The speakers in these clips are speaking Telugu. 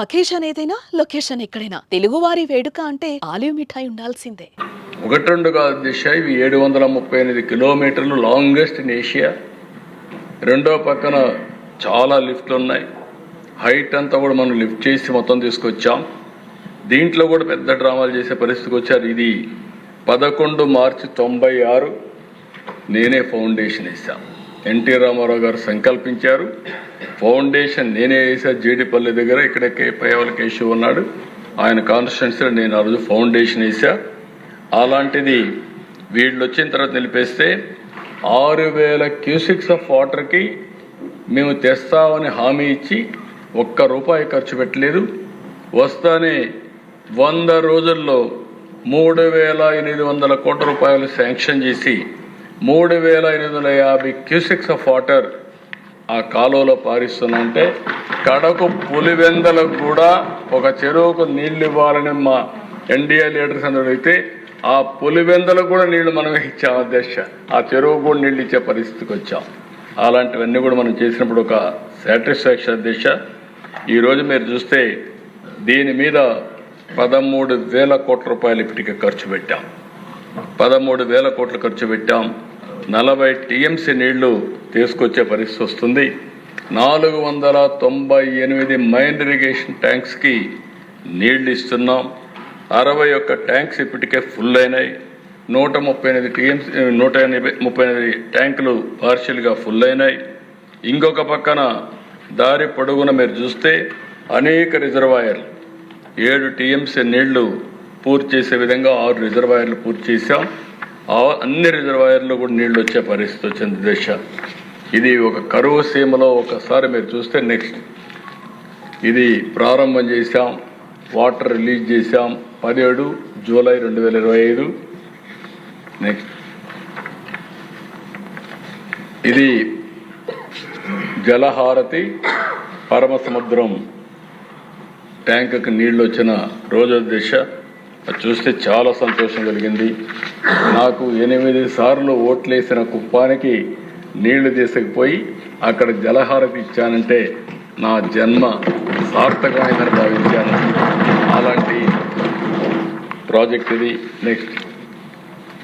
అకేషన్ ఏదైనా లొకేషన్ ఎక్కడైనా. తెలుగువారి వేడుక అంటే ఆలివ్ మిఠాయి ఉండాల్సిందే. ఒకటి రెండు కాదు దిశ ఇవి ఏడు వందల ముప్పై ఎనిమిది కిలోమీటర్లు లాంగెస్ట్ ఇన్ ఏషియా రెండో పక్కన చాలా లిఫ్ట్లు ఉన్నాయి. హైట్ అంతా కూడా మనం లిఫ్ట్ చేసి మొత్తం తీసుకొచ్చాం. దీంట్లో కూడా పెద్ద డ్రామాలు చేసే పరిస్థితికి వచ్చారు. ఇది పదకొండు మార్చి తొంభై ఆరు నేనే ఫౌండేషన్ వేసాను ఎన్టీ రామారావు గారు సంకల్పించారు. ఫౌండేషన్ నేనే వేసా జీడిపల్లి దగ్గర ఇక్కడ కేపయ్యవల కేశవ్ ఉన్నాడు. ఆయన కాన్స్టిట్యున్సీలో నేను ఆ రోజు ఫౌండేషన్ వేసా. అలాంటిది వీళ్ళు వచ్చిన తర్వాత నిలిపేస్తే ఆరు వేల క్యూసిక్స్ ఆఫ్ వాటర్కి మేము తెస్తామని హామీ ఇచ్చి ఒక్క రూపాయి ఖర్చు పెట్టలేదు. వస్తానే వంద రోజుల్లో మూడు వేల ఎనిమిది వందల కోట్ల రూపాయలు శాంక్షన్ చేసి మూడు వేల ఎనిమిది వందల యాభై క్యూసెక్స్ ఆఫ్ వాటర్ ఆ కాలువలో పారిస్తుందంటే కడకు పులివెందలకు కూడా ఒక చెరువుకు నీళ్ళు ఇవ్వాలని మా ఎన్డీఏ లీడర్స్ అందరూ అయితే ఆ పులివెందలకు కూడా నీళ్ళు మనం ఇచ్చాం అధ్యక్ష. ఆ చెరువు కూడా నీళ్ళు ఇచ్చే పరిస్థితికి వచ్చాం. అలాంటివన్నీ కూడా మనం చేసినప్పుడు ఒక సాటిస్ఫాక్షన్ అధ్యక్ష. ఈరోజు మీరు చూస్తే దీని మీద పదమూడు వేల కోట్ల రూపాయలు ఇప్పటికే ఖర్చు పెట్టాం. పదమూడు వేల కోట్లు ఖర్చు పెట్టాం. నలభై టీఎంసీ నీళ్ళు తీసుకొచ్చే పరిస్థితి వస్తుంది. నాలుగు వందల తొంభై ఎనిమిది మైన్ ఇరిగేషన్ ట్యాంక్స్కి నీళ్ళు ఇస్తున్నాం. అరవై ఒక్క ట్యాంక్స్ ఇప్పటికే ఫుల్ అయినాయి. నూట ముప్పై ఎనిమిది టీఎంసీ నూట ఎనభై ముప్పై ఎనిమిది ట్యాంకులు పార్షియల్గా ఫుల్ అయినాయి. ఇంకొక పక్కన దారి పొడుగున మీరు చూస్తే అనేక రిజర్వాయర్లు. ఏడు టీఎంసీ నీళ్ళు పూర్తి చేసే విధంగా ఆరు రిజర్వాయర్లు పూర్తి చేశాం. అన్ని రిజర్వాయర్లు కూడా నీళ్ళు వచ్చే పరిస్థితి వచ్చింది దిశ. ఇది ఒక కరువు సీమలో ఒకసారి మీరు చూస్తే నెక్స్ట్. ఇది ప్రారంభం చేశాం వాటర్ రిలీజ్ చేశాం పదిహేడు జూలై రెండు వేల ఇరవై ఐదు. నెక్స్ట్. ఇది జలహారతి పరమ సముద్రం ట్యాంకుకి నీళ్ళు వచ్చిన రోజు దిశ. చూస్తే చాలా సంతోషం కలిగింది. నాకు ఎనిమిది సార్లు ఓట్లేసిన కుప్పానికి నీళ్ళు తీసుకుపోయి అక్కడ జలహారతి ఇచ్చానంటే నా జన్మ సార్థకమైందని భావించాను. అలాంటి ప్రాజెక్ట్ ఇది. నెక్స్ట్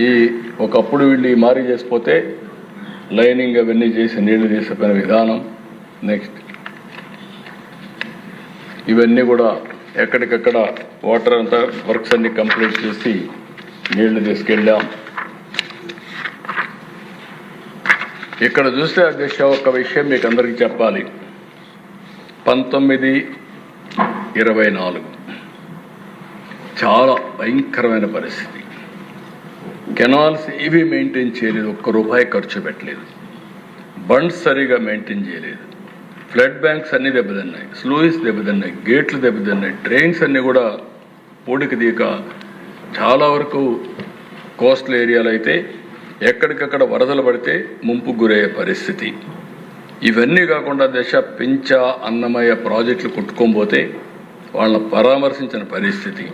ఈ ఒకప్పుడు వీళ్ళు ఈ మారి చేసిపోతే లైనింగ్ అవన్నీ చేసి నీళ్ళు తీసుకుపోయిన విధానం. నెక్స్ట్ ఇవన్నీ కూడా ఎక్కడికక్కడ వాటర్ అంతా వర్క్స్ అన్ని కంప్లీట్ చేసి నీళ్ళు తీసుకెళ్ళాం. ఇక్కడ చూస్తే అధ్యక్ష ఒక విషయం మీకు అందరికీ చెప్పాలి. పంతొమ్మిది ఇరవై నాలుగు. చాలా భయంకరమైన పరిస్థితి. కెనాల్స్ ఇవి మెయింటైన్ చేయలేదు ఒక్క రూపాయి ఖర్చు పెట్టలేదు. బండ్స్ సరిగా మెయింటైన్ చేయలేదు. ఫ్లడ్ బ్యాంక్స్ అన్నీ దెబ్బతిన్నాయి. స్లూయిస్ దెబ్బతిన్నాయి గేట్లు దెబ్బతిన్నాయి ట్రైన్స్ అన్నీ కూడా పూడికి దీక చాలా వరకు కోస్టల్ ఏరియాలో అయితే ఎక్కడికక్కడ వరదలు పడితే ముంపు గురయ్యే పరిస్థితి. ఇవన్నీ కాకుండా దశ పించ అన్నమయ్య ప్రాజెక్టులు కొట్టుకోబోతే వాళ్ళని పరామర్శించిన పరిస్థితి.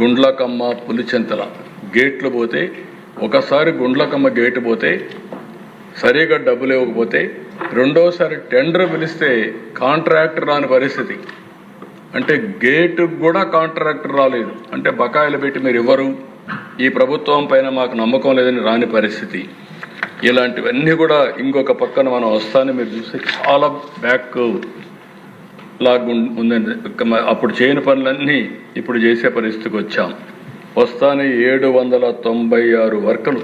గుండ్లకమ్మ పులిచెంతల గేట్లు పోతే ఒకసారి గుండ్లకమ్మ గేటు పోతే సరిగా డబ్బులు ఇవ్వకపోతే రెండోసారి టెండర్ పిలిస్తే కాంట్రాక్టర్ రాని పరిస్థితి. అంటే గేటు కూడా కాంట్రాక్టర్ రాలేదు. అంటే బకాయిలు పెట్టి మీరు ఇవ్వరు. ఈ ప్రభుత్వం పైన మాకు నమ్మకం లేదని రాని పరిస్థితి. ఇలాంటివన్నీ కూడా ఇంకొక పక్కన మనం వస్తానే మీరు చూస్తే చాలా బ్యాక్ లాగా ఉందండి అప్పుడు చేయని పనులన్నీ ఇప్పుడు చేసే పరిస్థితికి వచ్చాం. వస్తానే ఏడు వందల తొంభై ఆరు వర్కలు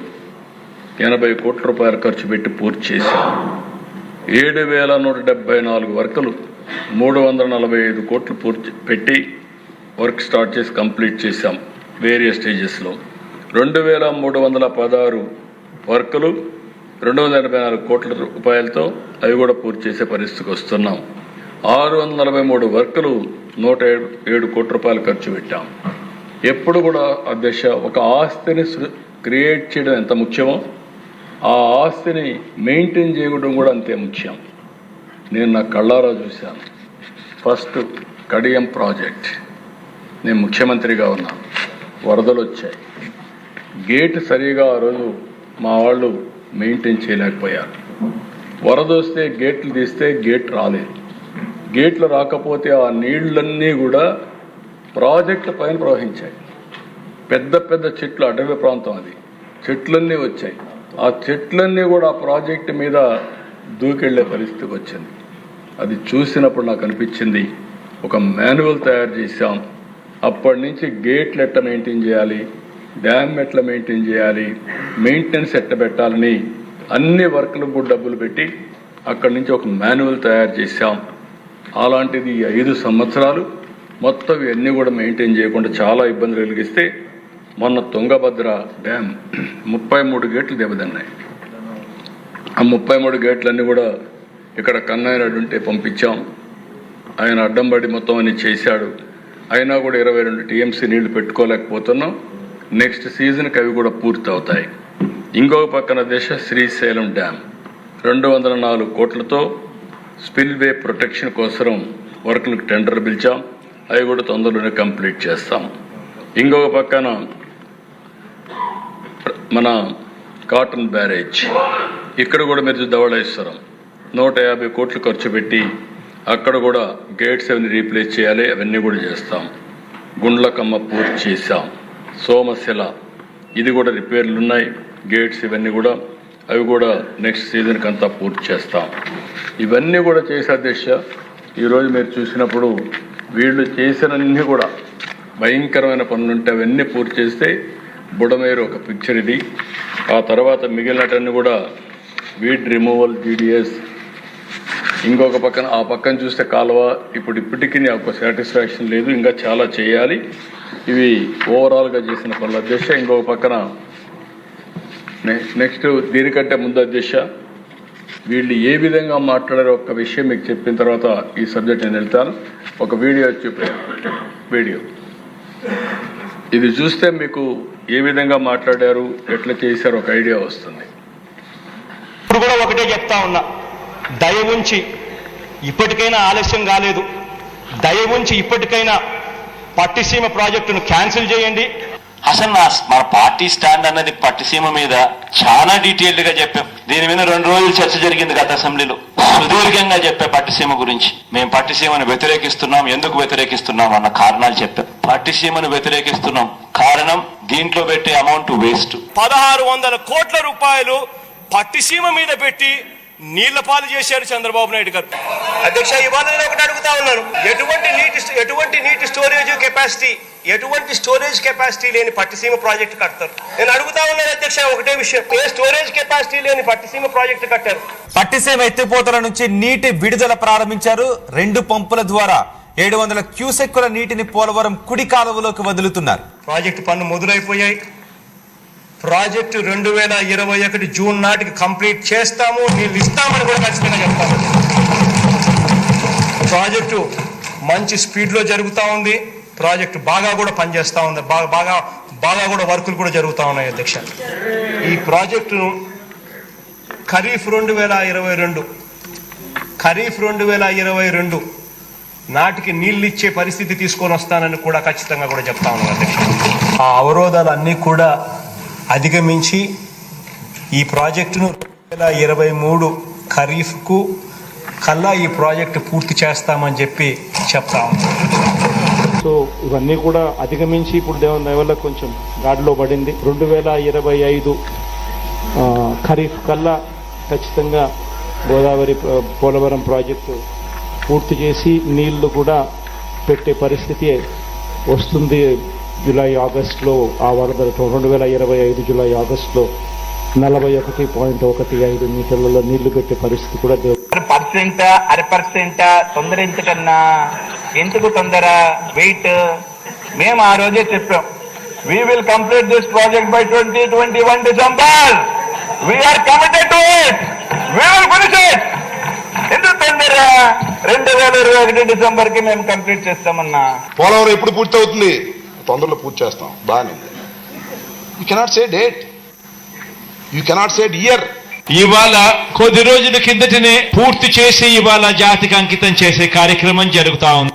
ఎనభై కోట్ల రూపాయలు ఖర్చు పెట్టి పూర్తి చేశాం. ఏడు వేల నూట డెబ్బై నాలుగు వర్కలు మూడు వందల నలభై ఐదు కోట్లు పూర్తి పెట్టి వర్క్ స్టార్ట్ చేసి కంప్లీట్ చేశాం వేరియస్ స్టేజెస్లో. రెండు వేల మూడు వందల పదహారు వర్కులు రెండు వందల ఎనభై నాలుగు కోట్ల రూపాయలతో అవి కూడా పూర్తి చేసే పరిస్థితికి వస్తున్నాం. ఆరు వందల నలభై మూడు వర్కులు నూట ఏడు ఏడు కోట్ల రూపాయలు ఖర్చు పెట్టాం. ఎప్పుడు కూడా అధ్యక్ష ఒక ఆస్తిని క్రియేట్ చేయడం ఎంత ముఖ్యమో ఆ ఆస్తిని మెయింటైన్ చేయడం కూడా అంతే ముఖ్యం. నేను నా కళ్ళారా చూశాను. First Kadiyam project. నేను ముఖ్యమంత్రిగా ఉన్నాను. వరదలు వచ్చాయి. గేట్ సరిగా ఆ రోజు మా వాళ్ళు మెయింటైన్ చేయలేకపోయారు. వరద వస్తే గేట్లు తీస్తే గేట్ రాలేదు. గేట్లు రాకపోతే ఆ నీళ్ళన్నీ కూడా ప్రాజెక్టుల పైన ప్రవహించాయి. పెద్ద పెద్ద చెట్లు అటవీ ప్రాంతం అది. చెట్లన్నీ వచ్చాయి. ఆ చెట్లన్నీ కూడా ఆ ప్రాజెక్టు మీద దూకెళ్ళే పరిస్థితికి వచ్చింది. అది చూసినప్పుడు నాకు అనిపించింది ఒక మాన్యువల్ తయారు చేశాం. అప్పటి నుంచి గేట్లు ఎట్ట మెయింటైన్ చేయాలి డ్యామ్ ఎట్లా మెయింటైన్ చేయాలి మెయింటెనెన్స్ ఎట్ట పెట్టాలని అన్ని వర్క్లకు డబ్బులు పెట్టి అక్కడి నుంచి ఒక మాన్యువల్ తయారు చేశాం. అలాంటిది ఐదు సంవత్సరాలు మొత్తం ఇవన్నీ కూడా మెయింటైన్ చేయకుండా చాలా ఇబ్బందులు కలిగిస్తే మొన్న తుంగభద్ర డ్యామ్ ముప్పై మూడు గేట్లు దెబ్బతిన్నాయి. ఆ ముప్పై మూడు గేట్లన్నీ కూడా ఇక్కడ కన్నయ్యనాడు ఉంటే పంపించాం. ఆయన అడ్డంబడి మొత్తం అన్ని చేశాడు. అయినా కూడా ఇరవై రెండు టీఎంసీ నీళ్ళు పెట్టుకోలేకపోతున్నాం. నెక్స్ట్ సీజన్కి అవి కూడా పూర్తి అవుతాయి ఇంకొక పక్కన దేశ శ్రీశైలం డ్యామ్ రెండు వందల నాలుగు కోట్లతో స్పిల్వే ప్రొటెక్షన్ కోసం వర్క్లకు టెండర్ పిలిచాం. అవి కూడా తొందరలోనే కంప్లీట్ చేస్తాం. ఇంకొక పక్కన మన కాటన్ బ్యారేజ్. ఇక్కడ కూడా మీరు ధవళేశ్వరం నూట యాభై కోట్లు ఖర్చు పెట్టి అక్కడ కూడా గేట్స్ అవన్నీ రీప్లేస్ చేయాలి అవన్నీ కూడా చేస్తాం. గుండ్లకమ్మ పూర్తి చేశాం. సోమశిల ఇది కూడా రిపేర్లు ఉన్నాయి. గేట్స్ ఇవన్నీ కూడా అవి కూడా నెక్స్ట్ సీజన్కి అంతా పూర్తి చేస్తాం. ఇవన్నీ కూడా చేసే దిశ ఈరోజు మీరు చూసినప్పుడు వీళ్ళు చేసినన్ని కూడా భయంకరమైన పనులు ఉంటే అవన్నీ పూర్తి చేస్తే బుడమేరు ఒక పిక్చర్ ఇది. ఆ తర్వాత మిగిలినటన్ని కూడా వీడ్ రిమూవల్ జీడిఎస్ ఇంకొక పక్కన ఆ పక్కన చూస్తే కాలువ ఇప్పుడు ఇప్పటికీ నాకు సాటిస్ఫాక్షన్ లేదు ఇంకా చాలా చేయాలి. ఇవి ఓవరాల్గా చేసిన పనుల అధ్యక్ష. ఇంకొక పక్కన నెక్స్ట్ దీనికంటే ముందు అధ్యక్ష వీళ్ళు ఏ విధంగా మాట్లాడారో ఒక విషయం మీకు చెప్పిన తర్వాత ఈ సబ్జెక్ట్ నేను వెళ్తాను. ఒక వీడియో చూపే వీడియో. ఇది చూస్తే మీకు ఏ విధంగా మాట్లాడారు ఎట్లా చేశారు ఒక ఐడియా వస్తుంది. ఒకటే చెప్తా ఉన్నా. దయ ఉంచి ఇప్పటికైనా ఆలస్యం కాలేదు. దయ ఉంచి ఇప్పటికైనా పట్టిసీమ ప్రాజెక్టును క్యాన్సిల్ చేయండి. అసలు నా మన పార్టీ స్టాండ్ అన్నది పట్టిసీమ మీద చాలా డీటెయిల్డ్గా చెప్పాం. దీని మీద రెండు రోజులు చర్చ జరిగింది గత అసెంబ్లీలో. సుదీర్ఘంగా చెప్పే పట్టిసీమ గురించి. మేము పట్టిసీమను వ్యతిరేకిస్తున్నాం. ఎందుకు వ్యతిరేకిస్తున్నాం అన్న కారణాలు చెప్పాం. పట్టిసీమను వ్యతిరేకిస్తున్నాం. కారణం దీంట్లో పెట్టే అమౌంట్ వేస్ట్. పదహారు వందల కోట్ల రూపాయలు పట్టిసీమ మీద పెట్టి నీళ్ళ పాలు చేశారు చంద్రబాబు నాయుడు గారు. అధ్యక్ష ఇవాళ నేను ఒకటి అడుగుతా ఉన్నాను. ఎటువంటి నీటి ఎటువంటి నీటి స్టోరేజ్ కెపాసిటీ ఎటువంటి స్టోరేజ్ కెపాసిటీ లేని పట్టిసీమ ప్రాజెక్ట్ కడతారు? నేను అడుగుతా ఉన్నాను అధ్యక్ష ఒకటే విషయం. ఏ స్టోరేజ్ కెపాసిటీ లేని పట్టిసీమ ప్రాజెక్ట్ కట్టారు? పట్టిసీమ ఎత్తిపోతల నుంచి నీటి విడుదల ప్రారంభించారు రెండు పంపుల ద్వారా. ఏడు వందల క్యూసెక్కుల నీటిని పోలవరం కుడి కాలువలోకి వదులుతున్నారు. ప్రాజెక్టు పనులు మొదలైపోయాయి. ప్రాజెక్టు రెండు వేల ఇరవై ఒకటి జూన్ నాటికి కంప్లీట్ చేస్తాము నీళ్ళు ఇస్తామని కూడా ఖచ్చితంగా చెప్తాము. ప్రాజెక్టు మంచి స్పీడ్లో జరుగుతూ ఉంది ప్రాజెక్టు బాగా కూడా పనిచేస్తూ ఉంది బాగా బాగా బాగా కూడా వర్కులు కూడా జరుగుతూ ఉన్నాయి అధ్యక్ష. ఈ ప్రాజెక్టును ఖరీఫ్ రెండు వేల ఇరవై రెండు ఖరీఫ్ రెండు వేల ఇరవై రెండు నాటికి నీళ్ళు ఇచ్చే పరిస్థితి తీసుకొని వస్తానని కూడా ఖచ్చితంగా కూడా చెప్తా ఉన్నాను అధ్యక్ష. ఆ అవరోధాలన్నీ కూడా అధిగమించి ఈ ప్రాజెక్టును రెండు వేల ఇరవై మూడు ఖరీఫ్కు కల్లా ఈ ప్రాజెక్టు పూర్తి చేస్తామని చెప్పి చెప్తా సో ఇవన్నీ కూడా అధిగమించి ఇప్పుడు దేవుని వల్ల కొంచెం గాడిలో పడింది. రెండు వేల ఇరవై ఐదు ఖరీఫ్ కల్లా ఖచ్చితంగా గోదావరి పోలవరం ప్రాజెక్టు పూర్తి చేసి నీళ్ళు కూడా పెట్టే పరిస్థితి వస్తుంది. జూలై ఆగస్టులో ఆ వరదలతో రెండు వేల ఇరవై ఐదు జూలై ఆగస్టులో నలభై ఒకటి పాయింట్ ఒకటి ఐదు మీటర్లలో నీళ్ళు పెట్టే పరిస్థితి కూడా పర్సెంట్ అర పర్సెంట్ తొందర ఎందుకన్నా ఎందుకు తొందర? వెయిట్ మేము ఆ రోజే చెప్పాం. We will complete this project by twenty twenty one December we are committed to it we will finish it ఎందుకు తొందర? రెండు వేల ఇరవై ఒకటి డిసెంబర్కి మేము కంప్లీట్ చేస్తామన్నా. పోలవరం ఎప్పుడు పూర్తి అవుతుంది తొందరలో పూర్తి చేస్తాం. బాగానే you cannot say date you cannot say year ఇవాళ కొద్ది రోజుల కిందటనే పూర్తి చేసి ఇవాళ జాతికి అంకితం చేసే కార్యక్రమం జరుగుతా ఉంది.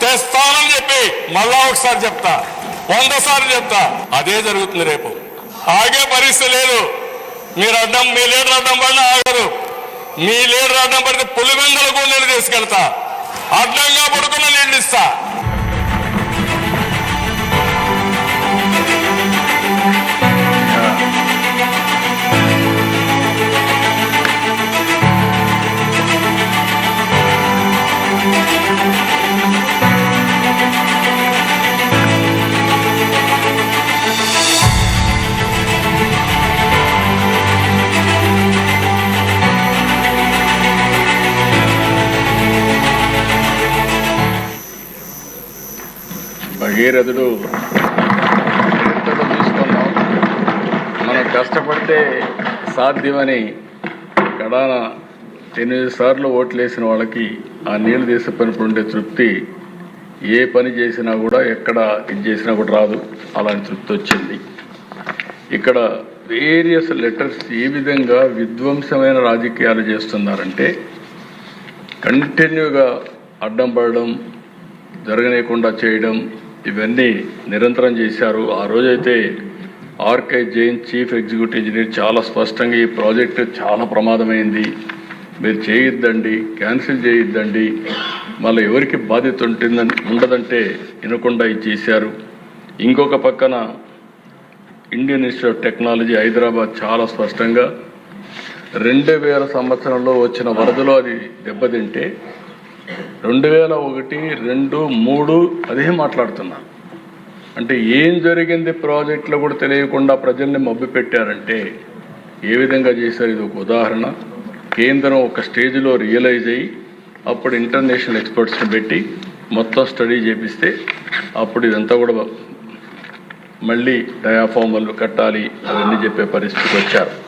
తెస్తానని చెప్పి మళ్ళా ఒకసారి చెప్తా. వంద సార్లు చెప్తా. అదే జరుగుతుంది రేపు. ఆగే పరిస్థితి లేదు. మీరు అడ్డం మీ లీడర్ అడ్డం పడినా ఆగరు. మీ లీడర్ అడ్డం పడితే పులివెందలు కూడా నేను తీసుకెళ్తా. అడ్డంగా పడుకున్న నీళ్ళు ఇస్తా భగీరథుడు. తీసుకున్నాం. మనం కష్టపడితే సాధ్యమని కడాన ఎనిమిది సార్లు ఓట్లేసిన వాళ్ళకి ఆ నీళ్ళు పని ఉండే తృప్తి ఏ పని చేసినా కూడా ఎక్కడ ఇది చేసినా కూడా రాదు. అలాంటి తృప్తి వచ్చింది. ఇక్కడ వేరియస్ లెటర్స్ ఏ విధంగా విధ్వంసమైన రాజకీయాలు చేస్తున్నారంటే కంటిన్యూగా అడ్డం పడడం జరగనీయకుండా చేయడం ఇవన్నీ నిరంతరం చేశారు. ఆ రోజైతే R K Jain chief executive engineer చాలా స్పష్టంగా ఈ ప్రాజెక్టు చాలా ప్రమాదమైంది. మీరు చేయొద్దండి క్యాన్సిల్ చేయొద్దండి. మళ్ళీ ఎవరికి బాధ్యత ఉంటుందని ఉండదంటే వినకుండా ఇది చేశారు. ఇంకొక పక్కన Indian Institute of Technology Hyderabad చాలా స్పష్టంగా రెండు వేల సంవత్సరంలో వచ్చిన వరదలో అది దెబ్బతింటే రెండు వేల ఒకటి రెండు మూడు అదే మాట్లాడుతున్నా. అంటే ఏం జరిగింది ప్రాజెక్టులో కూడా తెలియకుండా ప్రజల్ని మబ్బు పెట్టారంటే ఏ విధంగా చేశారు? ఇది ఒక ఉదాహరణ. కేంద్రం ఒక స్టేజ్లో రియలైజ్ అయ్యి అప్పుడు ఇంటర్నేషనల్ ఎక్స్పర్ట్స్ని పెట్టి మొత్తం స్టడీ చేపిస్తే అప్పుడు ఇదంతా కూడా మళ్ళీ డయాఫార్మల్ కట్టాలి అవన్నీ చెప్పే పరిస్థితికి వచ్చారు.